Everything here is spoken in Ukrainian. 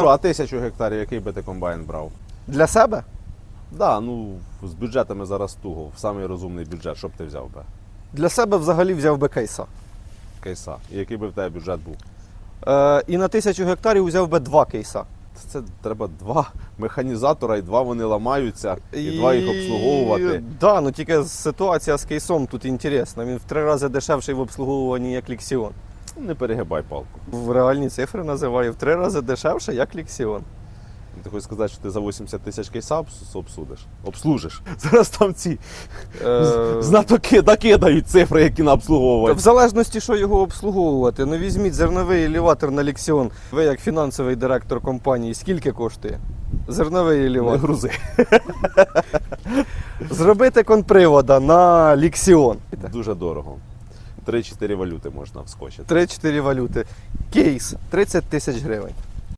що, а тисячу гектарів, який би ти комбайн брав? Для себе? Да, ну з бюджетами зараз туго, в самий розумний бюджет, що б ти взяв би? Для себе взагалі взяв би кейса. Кейса. І який би в тебе бюджет був? Е, і на тисячу гектарів взяв би два кейса. Це треба два механізатора, і два вони ламаються, і, два їх обслуговувати. Да, ну тільки ситуація з кейсом тут інтересна. Він в три рази дешевший в обслуговуванні, як Ліксіон. Не перегибай палку. В реальні цифри називаю в три рази дешевше, як Ліксіон. Ти хочеш сказати, що ти за 80 тисяч кейса обсудиш? Обслужиш. Зараз там ці Е, знатоки накидають цифри, які на обслуговування. В залежності, що його обслуговувати. Ну візьміть зерновий елеватор на Ліксіон. Ви як фінансовий директор компанії, скільки коштує? Зерновий Не грузи. Зробити конпривода на Ліксіон. Дуже дорого. 3-4 валюти можна вскочити. 3-4 валюти. Кейс 30 тисяч гривень.